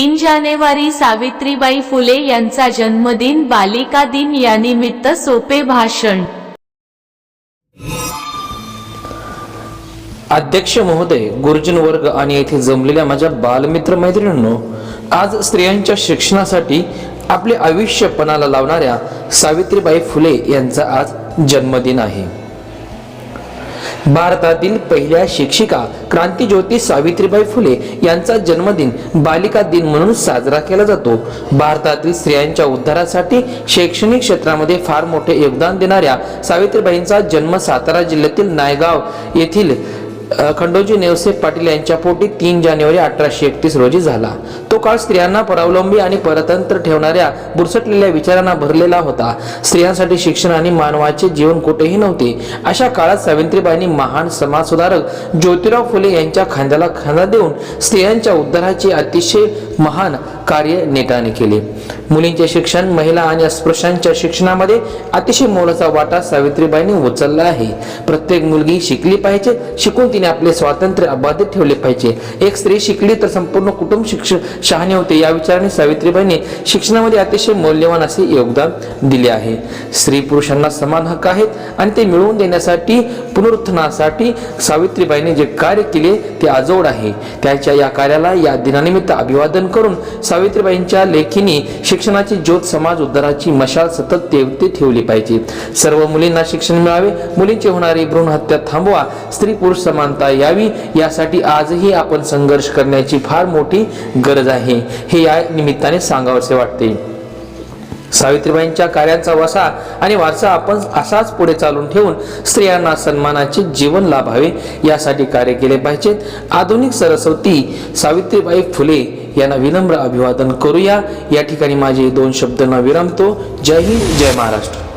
तीन जानेवारी सावित्रीबाई फुले यांचा जन्मदिन बालिका दिन यानिमित्त सोपे भाषण. अध्यक्ष महोदय गुरुजन वर्ग आणि येथे जमलेल्या माझ्या बालमित्र मैत्रिणींनो आज स्त्रियांच्या शिक्षणासाठी आपले आयुष्य पणाला लावणाऱ्या सावित्रीबाई फुले यांचा आज जन्मदिन आहे. भारतातील पहिल्या शिक्षिका क्रांतीज्योती सावित्रीबाई फुले यांचा जन्मदिन बालिका दिन म्हणून साजरा केला जातो. भारतातील स्त्रियांच्या उद्धारासाठी शैक्षणिक क्षेत्रामध्ये फार मोठे योगदान देणाऱ्या सावित्रीबाईंचा जन्म सातारा जिल्ह्यातील नायगाव येथील खंडोजी नेवसे पाटील यांच्या पोटी तीन जानेवारी अठराशे एकतीस रोजी झाला. तो काळ स्त्रियांना परावलंबी आणि परतंत्र ठेवणाऱ्या बुरसटलेल्या विचारांना भरलेला होता. स्त्रियांसाठी शिक्षण आणि मानवाचे जीवन कुठेही नव्हते. अशा काळात सावित्रीबाईंनी महान समाजसुधारक ज्योतिराव फुले यांच्या खांद्याला खांदा देऊन स्त्रियांच्या उद्धाराचे अतिशय महान कार्य नेटाने केले. मुलींचे शिक्षण महिला आणि अस्पृश्यांच्या शिक्षणामध्ये अतिशय मोलाचा वाटा सावित्रीबाईंनी उचलला आहे. प्रत्येक मुलगी शिकली पाहिजे शिकून तिने आपले स्वातंत्र्य अबाधित ठेवले पाहिजे. एक स्त्री शिकली तर संपूर्ण कुटुंब शिक्षण शहाणे होते. या विचाराने सावित्रीबाईंनी शिक्षणामध्ये अतिशय मौल्यवान असे योगदान दिले आहे. स्त्री पुरुषांना समान हक्क आहेत आणि ते मिळवून देण्यासाठी पुनरुत्थानासाठी सावित्रीबाईंनी जे कार्य केले ते आजोड आहे. त्याच्या या कार्याला या दिनानिमित्त अभिवादन करून सावित्रीबाईंच्या लेखीने शिक्षणाची ज्योत समाज उद्धाराची मशाल सतत तेवते ठेवली पाहिजे. सर्व मुलींना शिक्षण मिळावे. मुलींची होणारी भ्रूण हत्या थांबवा. स्त्री पुरुष समान समानता यावी? यासाठी आजही आपण संघर्ष करण्याची फार मोठी गरज आहे. हे या निमित्ताने सांगावसे वाटते. सावित्रीबाईंच्या कार्यांचा वसा आणि वारसा आपण असाच पुढे चालून ठेवून स्त्रियांना सन्मानाचे जीवन लाभावे यासाठी कार्य केले पाहिजेत. आधुनिक सरस्वती सावित्रीबाई फुले यांना विनम्र अभिवादन करूया. या ठिकाणी माझे दोन शब्दांना न विरमतो. जय हिंद जय महाराष्ट्र.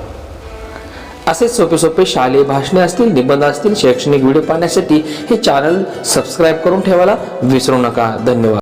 असे सोपे सोपे शालेय भाषणे असतील निबंध असतील शैक्षणिक व्हिडिओ पाहण्यासाठी हे चॅनल सबस्क्राईब करून ठेवायला विसरू नका. धन्यवाद.